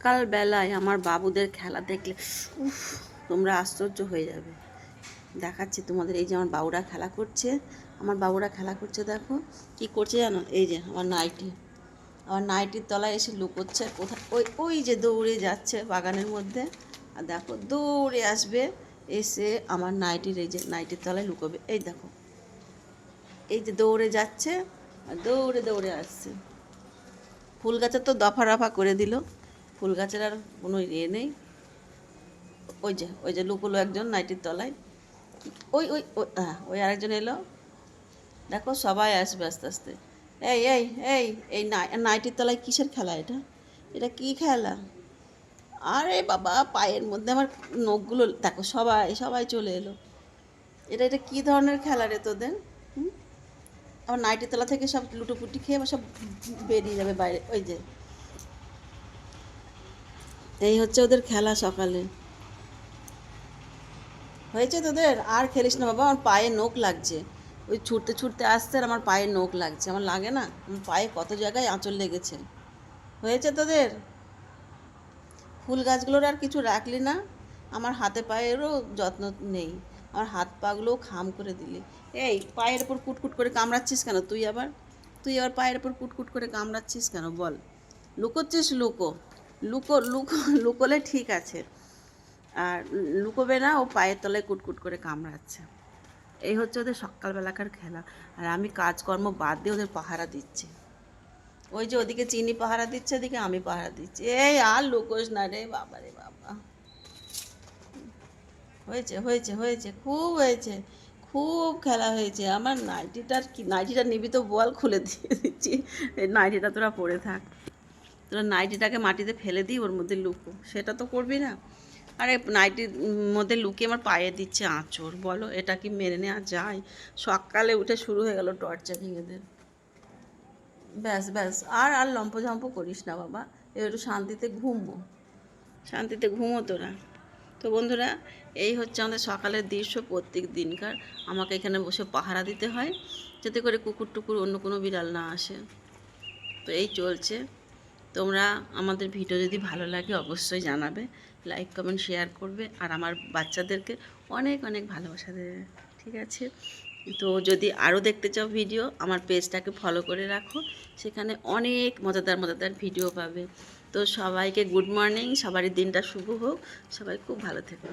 সকালবেলায় আমার বাবুদের খেলা দেখলে, উফ, তোমরা আশ্চর্য হয়ে যাবে। দেখাচ্ছি তোমাদের, এই যে আমার বাবুরা খেলা করছে। আমার বাবুরা খেলা করছে, দেখো। কি করছে জানো? এই যে আমার নাইটি। আমার নাইটির তলায় এসে লুকোচ্ছে। কোথায় ওই ওই যে দৌড়ে যাচ্ছে বাগানের মধ্যে। আর দেখো, দৌড়ে আসবে, এসে আমার নাইটির এই যে, নাইটির তলায় লুকোবে। এই দেখো। এই যে দৌড়ে যাচ্ছে, আর দৌড়ে দৌড়ে আসছে। ফুল গাছের তো দফা রফা করে দিল। ফুল গাছের আর কোনো ইয়ে নেই। ওই যে ওই যে লুকোলো একজন নাইটির তলায়। ওই ওই ওই হ্যাঁ ওই আরেকজন এলো। দেখো সবাই আসবে আস্তে আস্তে। এই এই এই এই নাই- নাইটির তলায় কিসের খেলা এটা? এটা কি খেলা? আরে বাবা, পায়ের মধ্যে আমার নখগুলো, দেখো সবাই সবাই চলে এলো। এটা এটা কী ধরনের খেলা রে তোদের? আমার নাইটির তলা থেকে সব লুটোপুটি খেয়ে সব বেরিয়ে যাবে বাইরে, ওই যে। এই হচ্ছে ওদের খেলা সকালে। হয়েছে তোদের? আর খেলিস না বাবা, আমার পায়ে নখ লাগছে। ওই ছুটতে ছুটতে আসছে আর আমার পায়ে নখ লাগছে। আমার লাগে না? আমার পায়ে কত জায়গায় আঁচল লেগেছে। হয়েছে তোদের? ফুল গাছগুলোর আর কিছু রাখলি না? আমার হাতে পায়েরও যত্ন নেই। আমার হাত পাগুলোও খাম করে দিলি। এই, পায়ের ওপর কুটকুট করে কামড়াচ্ছিস কেন তুই আবার? তুই আবার পায়ের ওপর কুটকুট করে কামড়াচ্ছিস কেন? বল। লুকোচ্ছিস? লুকো। লুকো লুকো, লুকোলে ঠিক আছে। আর লুকোবে না, ও পায়ের তলায় কুটকুট করে কামড়াচ্ছে। এই হচ্ছে ওদের সকালবেলাকার খেলা। আর আমি কাজকর্ম বাদ দিয়ে ওদের পাহারা দিচ্ছি। ওই যে ওদিকে চিনি পাহারা দিচ্ছে, ওদিকে আমি পাহারা দিচ্ছি। এই আর লুকোস না রে বাবা রে বাবা। হয়েছে হয়েছে হয়েছে, খুব হয়েছে। খুব খেলা হয়েছে। আমার নাইটিটার কি নাইটিটা নিবি তো বল খুলে দিয়ে দিচ্ছি। নাইটিটা তোরা পড়ে থাক। তোরা নাইটিটাকে মাটিতে ফেলে দিই ওর মধ্যে লুকো। সেটা তো করবি না। আরে নাইটির মধ্যে লুকিয়ে আমার পায়ে দিচ্ছে আঁচড়। বলো, এটা কি মেনে নেওয়া যায়? সকালে উঠে শুরু হয়ে গেল টর্চারিং এদের ব্যাস ব্যাস। আর আর লম্প ঝম্প করিস না বাবা। একটু শান্তিতে ঘুমো। শান্তিতে ঘুমো তোরা। তো বন্ধুরা, এই হচ্ছে আমাদের সকালের দৃশ্য প্রত্যেক দিনকার। আমাকে এখানে বসে পাহারা দিতে হয়, যাতে করে কুকুর টুকুর অন্য কোনো বিড়াল না আসে। তো এই চলছে। তোমরা আমাদের ভিডিও যদি ভালো লাগে অবশ্যই জানাবে লাইক কমেন্ট শেয়ার করবে আর আমার বাচ্চাদেরকে অনেক অনেক ভালোবাসা দেবে, ঠিক আছে? তো যদি আরও দেখতে চাও ভিডিও, আমার পেজটাকে ফলো করে রাখো, সেখানে অনেক মজাদার মজাদার ভিডিও পাবে। তো সবাইকে গুড মর্নিং সবারই দিনটা শুভ হোক, সবাই খুব ভালো থেকো।